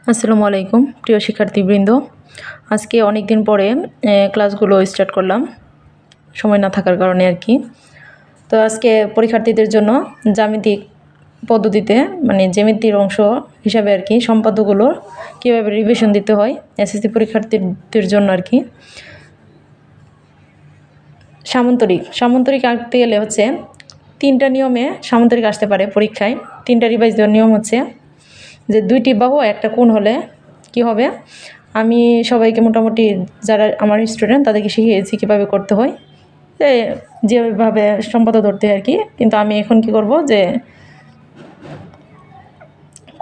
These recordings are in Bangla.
আসসালামু আলাইকুম, প্রিয় শিক্ষার্থীবৃন্দ। আজকে অনেক দিন পরে ক্লাসগুলো স্টার্ট করলাম। সময় না থাকার কারণে আর কি। তো আজকে পরীক্ষার্থীদের জন্য জ্যামিতিক পদ্ধতিতে মানে জ্যামিতির অংশ হিসাবে আর কি, সম্পাদ্যগুলো কীভাবে রিভিশন দিতে হয়, এসএসসি পরীক্ষার্থীদের জন্য আর কি। সামন্তরিক সামন্তরিক আঁকতে গেলে হচ্ছে তিনটা নিয়মে সামন্তরিক আসতে পারে পরীক্ষায়। তিনটা রিভাইজ দেওয়ার নিয়ম হচ্ছে যে দুইটি বাহু, একটা কোণ হলে কি হবে? আমি সবাইকে মোটামুটি যারা আমার স্টুডেন্ট তাদেরকে শিখিয়েছি কীভাবে করতে হয়। যে যেভাবে সম্পাদ ধরতে হয় আর কি। কিন্তু আমি এখন কি করব যে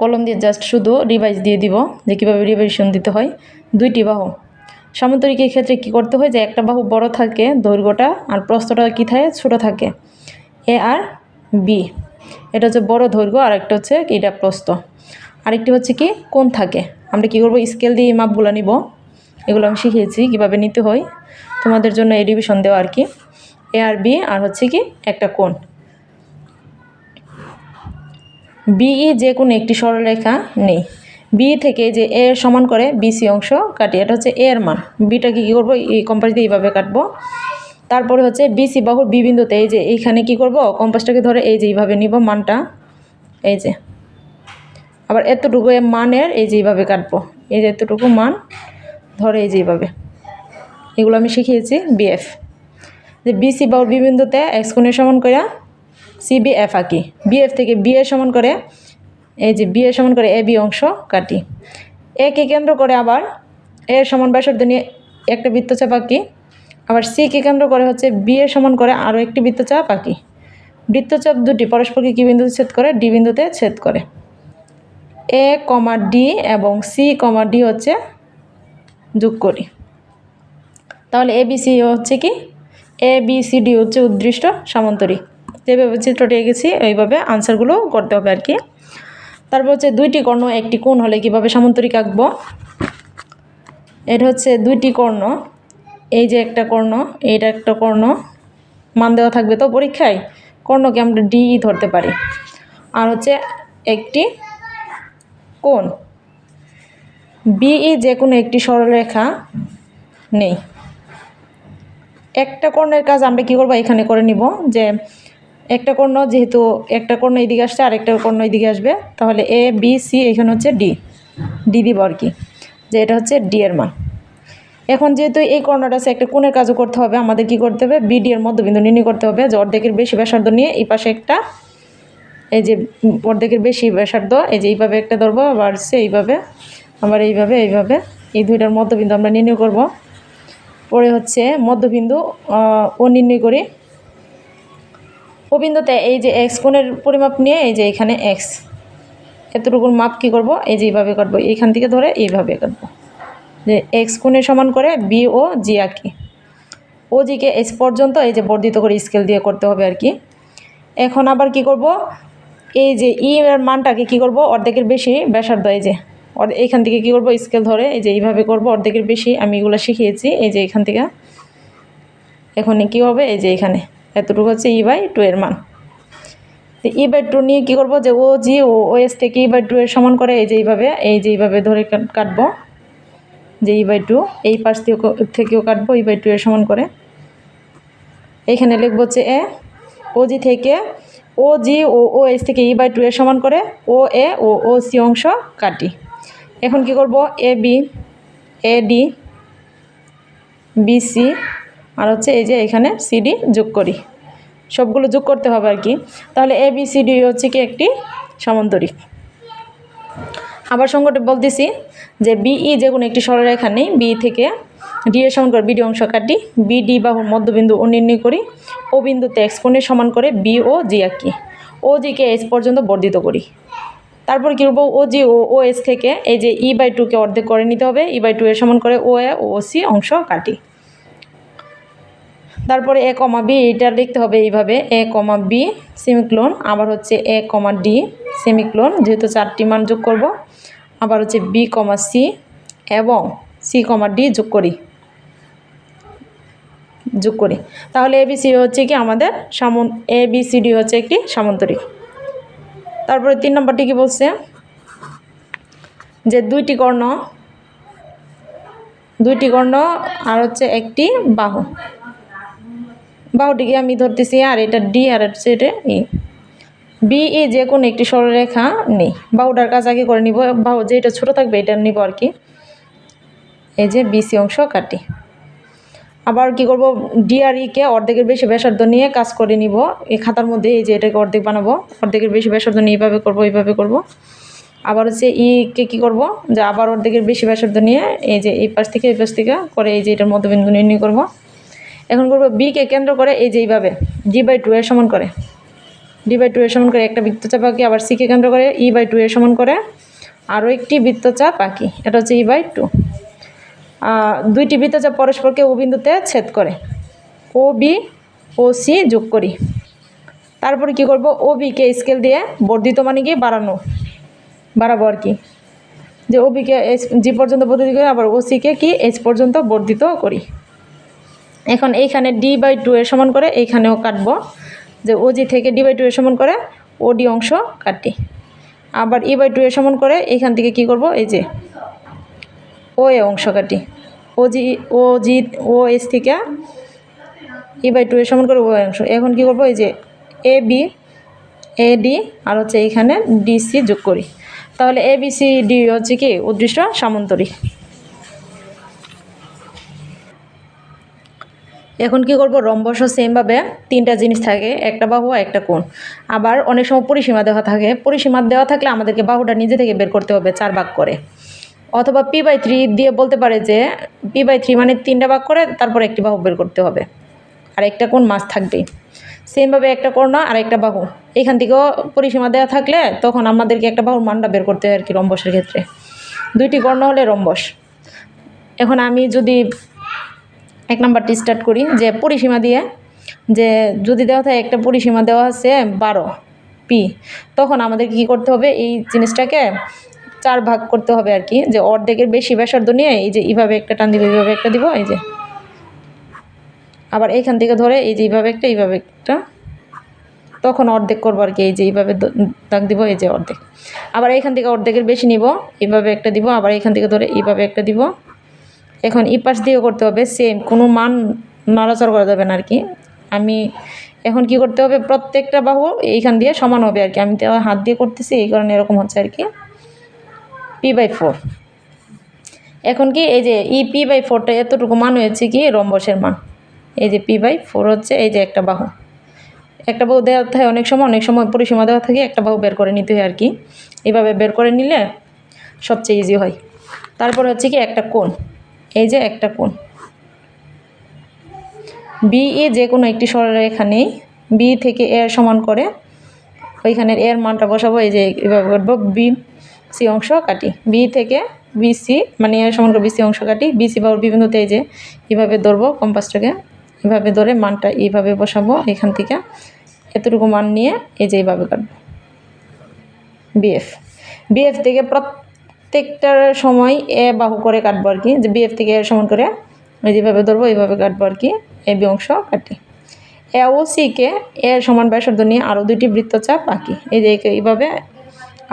কলম দিয়ে জাস্ট শুধু রিভাইজ দিয়ে দিব যে কীভাবে রিভাইশন দিতে হয় দুইটি বাহু। সামন্তরিকের ক্ষেত্রে কি করতে হয় যে একটা বাহু বড় থাকে দৈর্ঘ্যটা আর প্রস্থটা কী থাকে? ছোটো থাকে। এ আর বি এটা হচ্ছে বড় দৈর্ঘ্য আর একটা হচ্ছে এটা প্রস্থ। আরেকটি হচ্ছে কি কোন থাকে। আমরা কি করব? স্কেল দিয়ে মাপগুলো নিব। এগুলো আমি শিখিয়েছি কীভাবে নিতে হয়। তোমাদের জন্য এই ডিভিশন দেওয়া আর কি। এ আর বি আর হচ্ছে কি, একটা কোণ। বিই যে কোনো একটি সরলরেখা নেই। বি থেকে যে এ সমান করে বিসি অংশ কাটি, এটা হচ্ছে এ এর মান। বিটাকে কী করব? এই কম্পাস দিয়ে এইভাবে কাটবো। তারপরে হচ্ছে বিসি বাহুর বি বিন্দুতে এই যে এইখানে কি করব? কম্পাসটাকে ধরে এই যে এইভাবে নিব মানটা। এই যে। আবার এতটুকু এ মানের, এই যে এইভাবে কাটবো। এই যে এতটুকু মান, ধরে এই যে এইভাবে। এগুলো আমি শিখিয়েছি বিএফ। যে বিসি বাহুর বি বিন্দুতে এক্স কোণের সমান করে সিবি এফ আঁকি। বিএফ থেকে বি এর সমান করে, এই যে বি এর সমান করে এ, বি অংশ কাটি। একে কেন্দ্র করে আবার এ সমান ব্যাসার্ধ নিয়ে একটা বৃত্তচাপ আঁকি। আবার সি কে কেন্দ্র করে হচ্ছে বি এর সমান করে আরও একটি বৃত্তচাপ আঁকি। বৃত্তচাপ দুটি পরস্পরকে কি বিন্দুতে ছেদ করে? ডি বিন্দুতে ছেদ করে। এ কমা ডি এবং সি কমা ডি হচ্ছে যোগ করি। তাহলে এ বি সি হচ্ছে কি? এ বি সি ডি হচ্ছে উদ্দৃষ্ট সামান্তরিক যেভাবে চিত্রটি এঁকেছি ওইভাবে আনসারগুলো করতে হবে আর কি। তারপর হচ্ছে দুইটি কর্ণ, একটি কোণ হলে কীভাবে সামান্তরিক আঁকবো? এটা হচ্ছে দুইটি কর্ণ, এই যে একটা কর্ণ, এইটা একটা কর্ণ, মান দেওয়া থাকবে তো পরীক্ষায়। কর্ণকে আমরা ডি ধরতে পারি। আর হচ্ছে একটি কোণ বিই যে কোনো একটি সরলরেখা নেই। একটা কর্ণের কাজ আমরা কী করব? এখানে করে নিব যে একটা কর্ণ যেহেতু একটা কর্ণ এইদিকে আসছে আর একটা কর্ণ এইদিকে আসবে। তাহলে এ, বি, সি এখানে হচ্ছে ডি। ডি দিব আর কি, যে এটা হচ্ছে ডি এর মান। এখন যেহেতু এই কর্ণটা আছে, একটা কোণের কাজও করতে হবে। আমাদের কি করতে হবে? বিডি এর মধ্যবিন্দু নির্ণয় করতে হবে, যে অর্ধেকের বেশি ব্যাসার্ধ নিয়ে এই পাশে একটা এই যে অর্ধেকের বেশি ব্যাসার্ধ, এই যে এইভাবে একটা ধরবো, আবার সে এইভাবে, আবার এইভাবে এইভাবে। এই দুইটার মধ্যবিন্দু আমরা নির্ণয় করব। পরে হচ্ছে মধ্যবিন্দু ও নির্ণয় করি। ও এই যে এক্স কোণের পরিমাপ নিয়ে, এই যে এখানে এক্স এতটুকুর মাপ কি করব? এই যে এইভাবে কাটবো এইখান থেকে ধরে এইভাবে কাটবো যে এক্স কোণের সমান করে বি ও জি আঁকি ও জিকে এস পর্যন্ত এই যে বর্ধিত করে স্কেল দিয়ে করতে হবে আর কি। এখন আবার কি করব? এই যে ই এর মানটাকে কি করব? অর্ধেকের বেশি ব্যাসার্ধ, এই যে। এইখান থেকে কি করব? স্কেল ধরে, এই যে এইভাবে করব, অর্ধেকের বেশি। আমি এগুলো শিখিয়েছি, এই যে এখান থেকে। এখন কি হবে? এই যে এখানে। এতটুকু হচ্ছে ই বাই টু এর মান। ই বাই টু নিয়ে কী করব? যে ও জি ও ও এস থেকে ই বাই টু এর সমান করে, এই যে এইভাবে, এই যে এইভাবে ধরে কাট- কাটবো। যে ই বাই টু এই পাশ থেকেও থেকেও কাটবো ই বাই টু এর সমান করে। এইখানে লিখব হচ্ছে এ ও জি থেকে ও, জি, ও ও, এস থেকে ই বাই টু এর সমান করে ও, এ, ও ও, সি অংশ কাটি। এখন কি করব? A, B, A, D BC আর হচ্ছে এই যে এখানে সিডি যোগ করি। সবগুলো যোগ করতে হবে আর কি। তাহলে এ, বি, সি, ডি হচ্ছে কি একটি সমান্তরিক। আবার সংকটে বলতেছি যে বিই যে কোনো একটি সরলরেখা নেই, বি থেকে ডি এর সমান করে বিডি অংশ কাটি, বিডি বাহুর মধ্যবিন্দু ও নির্ণয় করি, ও বিন্দুতে এক্স কোণের সমান করে বি ও জি আঁকি ও জিকে এস পর্যন্ত বর্ধিত করি। তারপর কী করব ও জি ও ও এস থেকে এই যে ই বাই টুকে অর্ধেক করে নিতে হবে, ই বাই টু এর সমান করে ও এ ও সি অংশ কাটি। তারপরে এ কমা বি, এটা লিখতে হবে এইভাবে, এ কমা বি সেমিক্লোন, আবার হচ্ছে এ কমা ডি সেমিক্লোন, যেহেতু চারটি মান যোগ করব, আবার হচ্ছে বি কমা সি এবং সি কমা ডি যোগ করি। যোগ করি। তাহলে এ বি সি হচ্ছে কি আমাদের সামন এ বি সি ডি হচ্ছে একটি সামান্তরিক। তারপরে তিন নম্বরটি কি বলছে? যে দুইটি কর্ণ দুইটি কর্ণ আর হচ্ছে একটি বাহু। বাহুটিকে আমি ধরতেছি? আর এটা ডি আর হচ্ছে এটা ই বি ই যে কোনো একটি সরলরেখা নেই। বাহুটার আগে করে নিব। বাহু যেটা ছোটো থাকবে, এটা নিব আর কি। এই যে বিসি অংশ কাটি। আবার কি করব ডিআরইকে অর্ধেকের বেশি ব্যাসার্ধ নিয়ে কাজ করে নিব। এই খাতার মধ্যে এই যে এটাকে অর্ধেক বানাবো, অর্ধেকের বেশি ব্যাসার্ধ নিয়ে এইভাবে করব, এইভাবে করব। আবার হচ্ছে ইকে কি করব, যে আবার অর্ধেকের বেশি ব্যাসার্ধ নিয়ে এই যে এই পাশ থেকে এই পাশ থেকে করে এই যে এটার মধ্যবিন্দু নির্ণয় করব। এখন করব বিকে কেন্দ্র করে এই যে এইভাবে জি বাই টু এর সমান করে। ডি বাই টু এর সমান করে একটা বৃত্তচাপ আঁকি, আবার সিকে কেন্দ্র করে ই বাই টু এর সমান করে। আরও একটি বৃত্তচাপ আঁকি, এটা হচ্ছে ই বাই টু দুইটি বৃত্তচাপ পরস্পরকে ও বিন্দুতে ছেদ করে। ও, বি ও, সি যোগ করি। তারপরে কি করব? ও বিকে স্কেল দিয়ে বর্ধিত মানে কি? বাড়ানো। বাড়াবো আর কি। যে ও বিকে এইচ জি পর্যন্ত বর্ধিত করি, আবার ও সিকে কি এইচ পর্যন্ত বর্ধিত করি। এখন এইখানে ডি বাই টু এর সমান করে এইখানেও কাটব। যে ও, জি থেকে ডি বাই টু এর সমান করে ও, ডি অংশ কাটি। আবার ই বাই টু এর সমান করে এইখান থেকে কি করব? এই যে ও এ অংশ কাটি ও জি ও জি, ও এস থেকে ই বাই টু এর সমান করে ও অংশ। এখন কি করব? এই যে এ বি, এ ডি আর হচ্ছে এইখানে ডিসি যোগ করি। তাহলে এ বি সি ডি হচ্ছে কি? উদ্দৃষ্ট সামন্তরী। এখন কি করব? রম্বসও সেমভাবে তিনটা জিনিস থাকে, একটা বাহু একটা কোণ। আবার অনেক সময় পরিসীমা দেওয়া থাকে। পরিসীমা দেওয়া থাকলে আমাদেরকে বাহুটা নিজে থেকে বের করতে হবে, চার ভাগ করে। অথবা পি বাই থ্রি দিয়ে বলতে পারে যে পি বাই থ্রি মানে তিনটা ভাগ করে তারপর একটি বাহু বের করতে হবে। আর একটা কোণ মাছ থাকবেই। সেমভাবে একটা কর্ণ আর একটা বাহু। এখান থেকেও পরিসীমা দেওয়া থাকলে তখন আমাদেরকে একটা বাহুর মানটা বের করতে হয় আর কি রম্বসের ক্ষেত্রে। দুইটি কর্ণ হলে রম্বস। এখন আমি যদি এক নাম্বারটি স্টার্ট করি, যে পরিসীমা দিয়ে, যে যদি দেওয়া থাকে একটা পরিসীমা দেওয়া আছে বারো পি তখন আমাদের কী করতে হবে? এই জিনিসটাকে চার ভাগ করতে হবে আর কি, যে অর্ধেকের বেশি ব্যাসার্ধ নিয়ে এই যে এইভাবে একটা টান দিব এইভাবে একটা দিব, এই যে। আবার এইখান থেকে ধরে এই যে এইভাবে একটা এইভাবে একটা। তখন অর্ধেক করব আর কি, এই যে এইভাবে দাগ দিব, এই যে অর্ধেক। আবার এইখান থেকে অর্ধেকের বেশি নিব, এইভাবে একটা দিব, আবার এইখান থেকে ধরে এইভাবে একটা দিব। এখন এই পাশ দিয়েও করতে হবে সেম কোনো মান নড়াচড় করা যাবে না আর কি। আমি এখন কি করতে হবে, প্রত্যেকটা বাহু এইখান দিয়ে সমান হবে আর কি। আমি তো হাত দিয়ে করতেছি, এই কারণে এরকম হচ্ছে আর কি। পি বাই ফোর এখন কি এই যে ই পি বাই ফোরটা এতটুকু মান হয়েছে কি? রম্বসের মান। এই যে পি বাই ফোর হচ্ছে এই যে একটা বাহু। একটা বাহু দেওয়া থাকে অনেক সময় অনেক সময় পরিসীমা দেওয়া থাকে, একটা বাহু বের করে নিতে হয় আর কি। এভাবে বের করে নিলে সবচেয়ে ইজি হয়। তারপর হচ্ছে কি একটা কোণ। এই যে একটা কোণ। বি এ যে কোনো একটি সরলরেখা নেই বি থেকে এর সমান করে, ওইখানের এর মানটা বসাবো, এই যে এভাবে বি সি অংশ কাটি। বি থেকে বিসি মানে সমান করে বিসি অংশ কাটি। বিসি বাহুর বিবিন্দুতে এই যে এভাবে ধরবো কম্পাসটাকে এভাবে ধরে মানটা এইভাবে বসাবো এখান থেকে। এতটুকু মান নিয়ে এই যে এইভাবে কাটবো। বিএফ বিএফ থেকে প্রত্যেকটার সময় এ বাহু করে কাটবো আর কি। যে বিএফ থেকে এ সমান করে এই যেভাবে ধরবো, এইভাবে কাটবো আর কি। এ বি অংশ কাটি। এ ও সিকে এর সমান ব্যাসার্ধ নিয়ে আরও দুইটি বৃত্তচাপ আঁকি। এই যে এইভাবে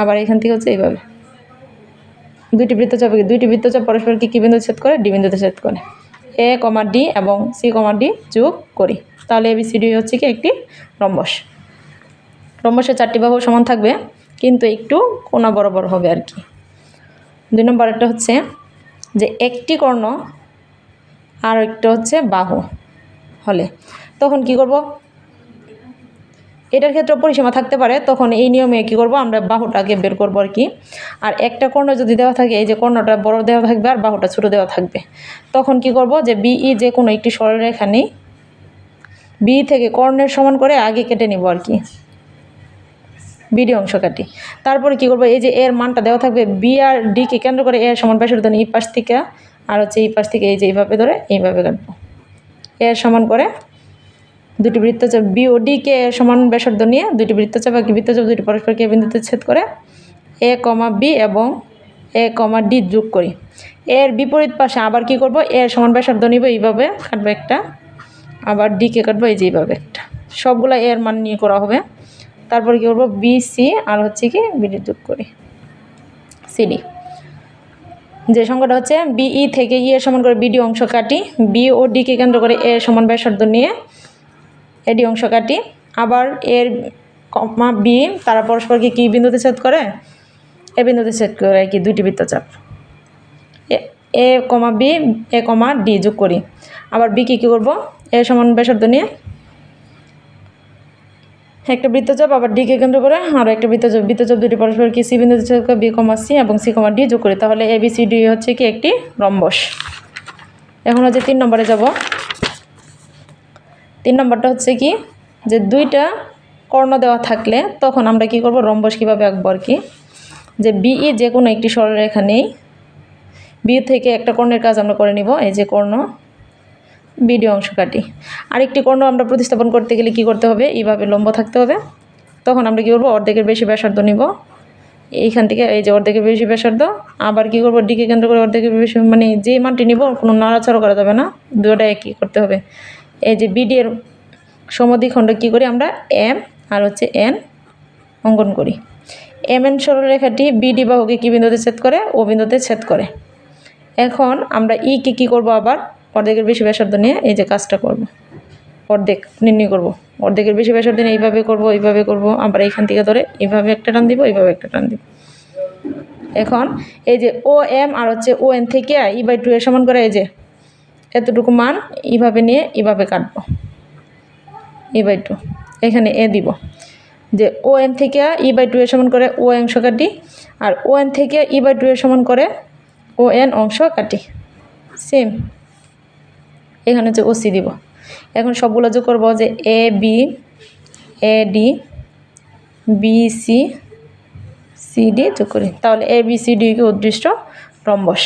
আবার এখান থেকে হচ্ছে এইভাবে। দুইটি বৃত্তচাপ দুইটি বৃত্তচাপ পরস্পরকে কী বিন্দু ছেদ করে? ডি বিন্দুতে ছেদ করে। এ কমা ডি এবং সি কমা ডি যোগ করি। তাহলে এবিসিডি হচ্ছে কি একটি রম্বস রম্বসের চারটি বাহু সমান থাকবে, কিন্তু একটু কোনা বড় হবে আর কি। দুই নম্বর একটা হচ্ছে যে একটি কর্ণ আর একটা হচ্ছে বাহু হলে। তখন কি করব? এটার ক্ষেত্রে পরিসীমা থাকতে পারে, তখন এই নিয়মে কি করব, আমরা বাহুটাকে বের করব আর কি। আর একটা কর্ণ যদি দেওয়া থাকে, এই যে কর্ণটা বড় দেওয়া থাকবে আর বাহুটা ছোটো দেওয়া থাকবে। তখন কি করব যে বিই যে কোনো একটি সরলরেখা নেই। বি থেকে কর্ণের সমান করে আগে কেটে নিব আর কি। বিডি অংশ কাটি। তারপরে কি করব, এই যে এর মানটা দেওয়া থাকবে বি আর ডিকে কেন্দ্র করে এর সমান ব্যাসার্ধ নিয়ে এই পাশ থেকে, আর হচ্ছে এই পাশ থেকে এই যে এইভাবে ধরে এইভাবে কাটবো। এর সমান করে দুটি বৃত্তচাপ বি ও ডিকে এর সমান ব্যাসার্ধ নিয়ে দুটি বৃত্তচাপ আঁকি বৃত্তচাপ দুটি পরস্পরকে বিন্দুতে ছেদ করে এ কমা বি এবং এ কমা ডি যোগ করি। এর বিপরীত পাশে আবার কি করব? এর সমান ব্যাসার্ধ নিব এইভাবে, কাটবো একটা। আবার ডিকে কাটবো এই যে এইভাবে একটা। সবগুলো এর মান নিয়ে করা হবে। তারপর কী করব? বি সি আর হচ্ছে কি বিডি যোগ করি। সিডি যে সংখ্যাটা হচ্ছে বিই থেকে ই এর সমান করে বিডি অংশ কাটি বি ও ডিকে কেন্দ্র করে এ সমান ব্যাসার্ধ নিয়ে এডি অংশ কাটি আবার এর কমা বি, তারা পরস্পরকে কি বিন্দুতে ছেদ করে? এ বিন্দুতে ছেদ করে কি দুইটি বৃত্তচাপ। এ- কমা বি, এ কমা ডি যোগ করি। আবার বি কি, কী করব? এ সমান ব্যাসার্ধ নিয়ে একটা বৃত্তচাপ, আবার ডিকে কেন্দ্র করে আরও একটা বৃত্তচাপ। বৃত্তচাপ দুটি পরস্পর কি সি বিন্দুতে ছেদ করে? বি কমা সি এবং সি কমা ডি যোগ করি। তাহলে এ বি সি ডি হচ্ছে কি একটি রম্বস। এখন হচ্ছে তিন নম্বরে যাব। তিন নম্বরটা হচ্ছে কি, যে দুইটা কর্ণ দেওয়া থাকলে তখন আমরা কি করব, রম্বস কীভাবে আঁকবো আর কি? যে বিই যে কোনো একটি সরলরেখা নেই বি থেকে একটা কর্ণের কাজ আমরা করে নিব, এই যে কর্ণ বিডি অংশ কাটি আরেকটি কর্ণ আমরা প্রতিস্থাপন করতে গেলে কি করতে হবে, এইভাবে লম্ব থাকতে হবে। তখন আমরা কী করব, অর্ধেকের বেশি ব্যাসার্ধ নিব। এইখান থেকে এই যে অর্ধেকের বেশি ব্যাসার্ধ, আবার কী করব ডিকে কেন্দ্র করে অর্ধেকের বেশি মানে যে মানটি নিব, কোনো নাড়াচাড়া করা যাবে না দুটোটা একই করতে হবে। এই যে বিডি এর সমদ্বিখণ্ড কী করি আমরা? এম আর হচ্ছে এন অঙ্কন করি। এম এন সরলরেখাটি বিডি বাহুকে কী বিন্দুতে ছেদ করে? ও বিন্দুতে ছেদ করে। এখন আমরা ই কে কী করব আবার? অর্ধেকের বেশি ব্যাসার্ধ নিয়ে এই যে কাজটা করব। অর্ধেক নির্ণয় করব। অর্ধেকের বেশি ব্যাসার্ধ নিয়ে এইভাবে করব এইভাবে করব। আবার এইখান থেকে ধরে এইভাবে একটা টান দিব, এইভাবে একটা টান দিব। এখন এই যে ও এম আর হচ্ছে ও এন থেকে ই বাই টু এর সমান করে এই যে এতটুকু মান এইভাবে নিয়ে এইভাবে কাটবো। E by two. এখানে এ দিব। যে ও এন থেকে ই বাই টু এর সমান করে ও অংশ কাটি আর ও এন থেকে ই বাই টু এর সমান করে ও এন অংশ কাটি। সেম। এখানে হচ্ছে ও সি দিব। এখন সবগুলো যোগ করব যে A, B, A, D, B, C C, D যোগ করি। তাহলে এ, বি, সি, ডি উদ্দৃষ্ট রম্বস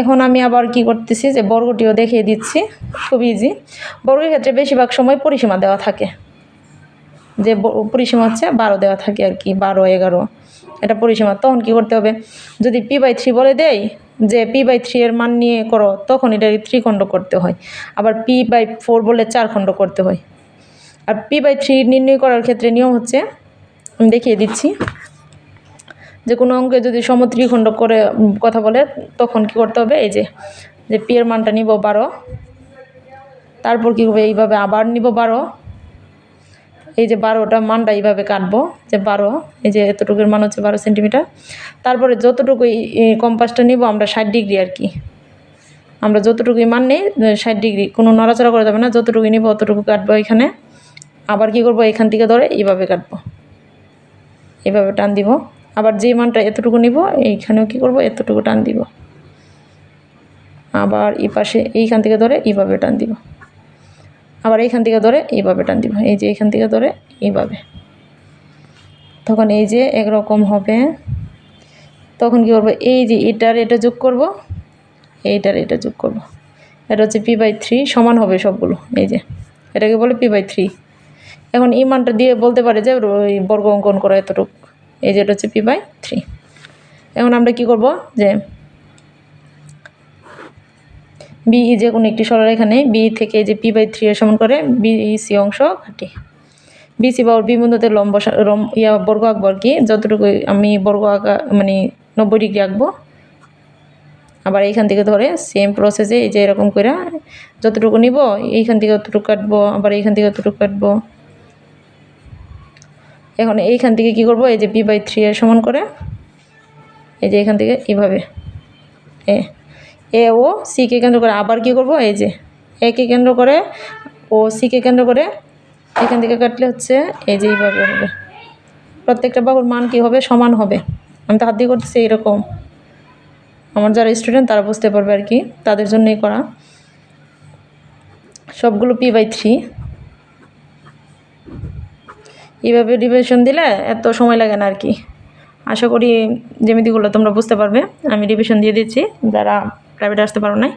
এখন আমি আবার কি করতেছি যে বর্গটিও দেখিয়ে দিচ্ছি, খুব ইজি বর্গের ক্ষেত্রে বেশিরভাগ সময় পরিসীমা দেওয়া থাকে। যে পরিসীমা হচ্ছে বারো দেওয়া থাকে আর কি, বারো, এগারো। এটা পরিসীমা, তখন কি করতে হবে? যদি পি বাই থ্রি বলে দেয় যে পি বাই থ্রি এর মান নিয়ে করো, তখন এটা থ্রি খণ্ড করতে হয়। আবার পি বাই ফোর বলে চার খণ্ড করতে হয়। আর পি বাই থ্রি নির্ণয় করার ক্ষেত্রে নিয়ম হচ্ছে আমি দেখিয়ে দিচ্ছি। যে কোনো অঙ্কে যদি সমত্রিখণ্ড করে কথা বলে, তখন কি করতে হবে? এই যে যে পি এর মানটা নিব বারো, তারপর কী হবে? এইভাবে আবার নিব বারো। এই যে বারোটা মানটা এইভাবে কাটবো, যে বারো, এই যে এতটুকুর মান হচ্ছে বারো সেন্টিমিটার। তারপরে যতটুকু কম্পাসটা নিব, আমরা ষাট ডিগ্রি আর কি। আমরা যতটুকুই মান নেই, ষাট ডিগ্রি, কোনো নড়াচড়া করা যাবে না, যতটুকুই নিব অতটুকু কাটবো এখানে। আবার কি করব? এখান থেকে ধরে এইভাবে কাটবো। এইভাবে টান দিব। আবার যে মানটা এতটুকু নিব, এইখানেও কি করব? এতটুকু টান দিব। আবার এই পাশে এইখান থেকে ধরে এইভাবে টান দিব। আবার এইখান থেকে ধরে এইভাবে টান দিব। এই যে এইখান থেকে ধরে এইভাবে। তখন এই যে একরকম হবে। তখন কি করব? এই যে এটার এটা যোগ করব। এইটার এটা যোগ করব। এটা হচ্ছে পি বাই থ্রি সমান হবে সবগুলো। এই যে এটাকে বলে পি বাই থ্রি। এখন এই মানটা দিয়ে বলতে পারে যে ওই বর্গ অঙ্কন করা এতটুকু। এই এটা হচ্ছে পি বাই থ্রি এখন আমরা কি করব? যে বি যে কোনো একটি সরলরেখা নেই বি থেকে যে পি বাই থ্রি এর সমান করে বি সি অংশ কাটি বিসি বা বি বিন্দুতে লম্ব ইয়া বর্গ আঁকবো আর কি? যতটুকু আমি বর্গ আঁকা মানে নব্বই ডিগ্রি আঁকবো। আবার এইখান থেকে ধরে সেম প্রসেসে এই যে এরকম করে যতটুকু নিব, এইখান থেকে অতটুকু কাটবো, আবার এইখান থেকে অতটুকু কাটবো। এখন এইখান থেকে কি করব? এই যে পি বাই থ্রি এর সমান করে, এই যে এখান থেকে এইভাবে, এ এ, ও সিকে কেন্দ্র করে আবার কি করব? এই যে একে কেন্দ্র করে, ও সিকে কেন্দ্র করে, এখান থেকে কাটলে হচ্ছে এই যে এইভাবে হবে। প্রত্যেকটা বাহুর মান কি হবে? সমান হবে। আমি তো হাত দিয়ে করতেছি এইরকম। আমার যারা স্টুডেন্ট তারা বুঝতে পারবে আর কি। তাদের জন্যই করা। সবগুলো পি বাই থ্রি এইভাবে রিভিশন দিলে এত সময় লাগে না আর কি। আশা করি যেমিতিগুলো তোমরা বুঝতে পারবে, আমি রিভিশন দিয়ে দিচ্ছি, যারা প্রাইভেটে আসতে পারো নাই।